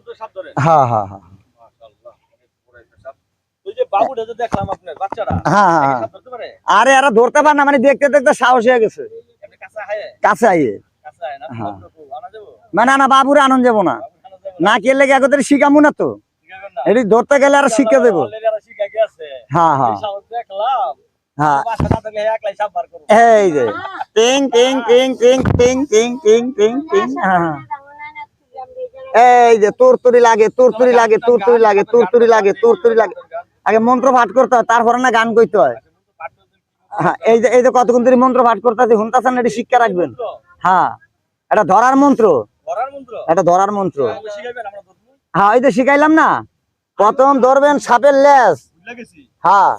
বছর সাপ ধরেন? হ্যাঁ হ্যাঁ হ্যাঁ আরে এরা ধরতে পার না মানে দেখতে দেখতে সাহস হয়ে গেছে। কাছে আইয়ে মানে না? না বাবুরে আনন্দ যাব না। না? কেলে একদের শিখামু না তো। এটি ধরতে গেলে আর শিখে দেবো। হ্যাঁ হ্যাঁ হ্যাঁ এই যে। টিং টিং টিং টিং টিং টিং টিং টিং টিং হ্যাঁ এই যে তুরতুরি লাগে তুরতুরি লাগে তোর তুরতুরি লাগে তুরতুরি লাগে তোর তুরতুরি লাগে। আগে মন্ত্র পাঠ করতে হয় তারপরে না গান কইতে হয়। হ্যাঁ এই যে এই যে কতক্ষণ ধরে মন্ত্র পাঠ করতে আছে হুনতাছেন এটি শিক্ষা রাখবেন। হ্যাঁ এটা ধরার মন্ত্র। এটা ধরার মন্ত্র। আমাকে শিখাবেন হ্যাঁ যে শিখাইলাম না প্রথম ধরবেন সাপের লেজ। গেছি। হ্যাঁ।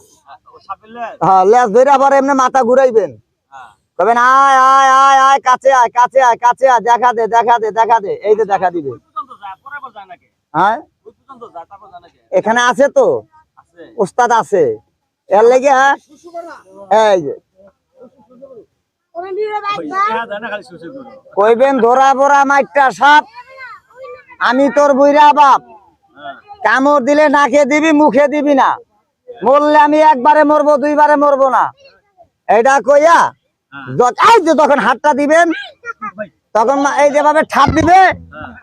হ্যাঁ লেজ ধরে আবার এমনি মাথা ঘুরাইবেন। হ্যাঁ। কবেন আয় আয় আয় আয় কাছে আয় কাছে আয় কাছে আয় দেখা দে দেখা দে দেখা দে। এই যে দেখা দিবে। হ্যাঁ? এখানে আছে তো? উস্তাদ আছে। এর লেগে হ্যাঁ? কইবেন ধরা বড়া মাইটটা সাপ। আমি তোর বুইরা বাপ। কামড় দিলে নাকে দিবি মুখে দিবি না। মরলে আমি একবারে মরবো দুইবারে মরবো না। এটা কইয়া এই তখন হাতটা দিবেন তখন মা- এই যেভাবে ঠাপ দিবে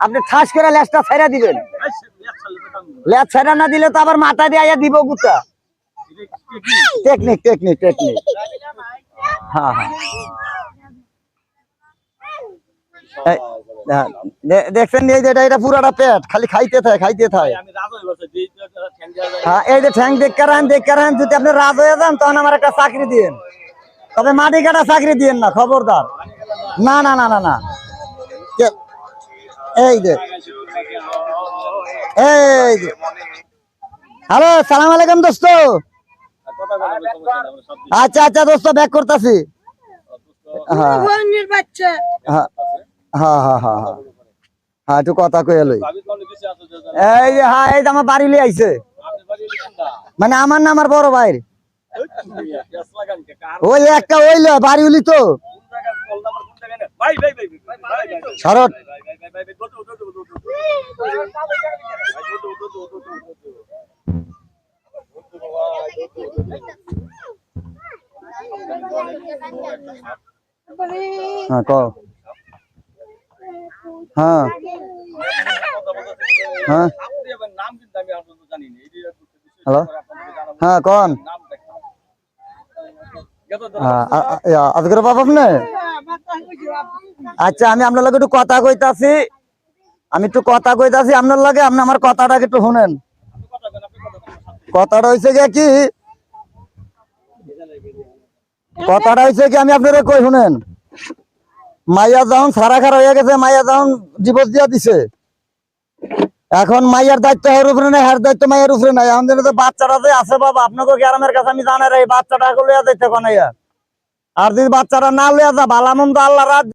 আপনি ঠাস করে লেজটা ছেড়ে দিবেন। এই সে এক সালে বেতন লেজ ছেড়ে না দিলে তো আবার মাথা দিয়ে দিব গুতা। টেকনিক টেকনিক টেকনিক হ্যাঁ হ্যাঁ। হ্যাঁ, দেখছেন এই যে এটা পুরাটা পেট খালি খাইতে থাকে খাইতে থাকে। হয়ে হ্যাঁ এই যে ঠ্যাং দেখতে রান দেখতে রান যদি আপনি রাজ হয়ে যান তখন আমার একটা চাকরি দিয়েন। তবে মাটি কাটা চাকরি দিয়েন না খবরদার। না না না না না। এই যে। এই যে। হ্যালো সালাম আলাইকুম দোস্ত। আচ্ছা আচ্ছা দোস্ত ব্যাক করতেছি। হ্যাঁ।, হ্যাঁ, হ্যাঁ, হ্যাঁ। একটু কথা লই। এই যে হ্যাঁ এই আমার বাড়ি লিয়ে আইছে। মানে আমার না আমার বড় ভাইয়ের। ওই একটা ওইল বাড়ি উলি তো। हेलो हाँ कौन भाई भाई भाई भाई আচ্ছা আমি আপনার লগে একটু কথা কইতাছি। আমি একটু কথা কইতাছি, আপনার লগে, আপনি আমার কথাটাকে একটু শুনেন। কথাটা হয়েছে গিয়ে কি? কথাটা হয়েছে কি আমি আপনারা কই শুনেন? মাইয়া যখন সারা খারা হয়ে গেছে, মাইয়া যখন ডিভোর্স দিয়া দিছে। এখন মাইয়ার দায়িত্ব হের উপরে নাই, হের দায়িত্ব মাইয়ার উপরে নাই। এখন বাচ্চাটা যে আছে বাবা, আপনাকে গ্রামের কাছে আমি জানার এই বাচ্চাটা লইয়া যাইতে কোন আর যদি বাচ্চারা না লইয়া যা ভালা মন্দ আল্লাহ রাত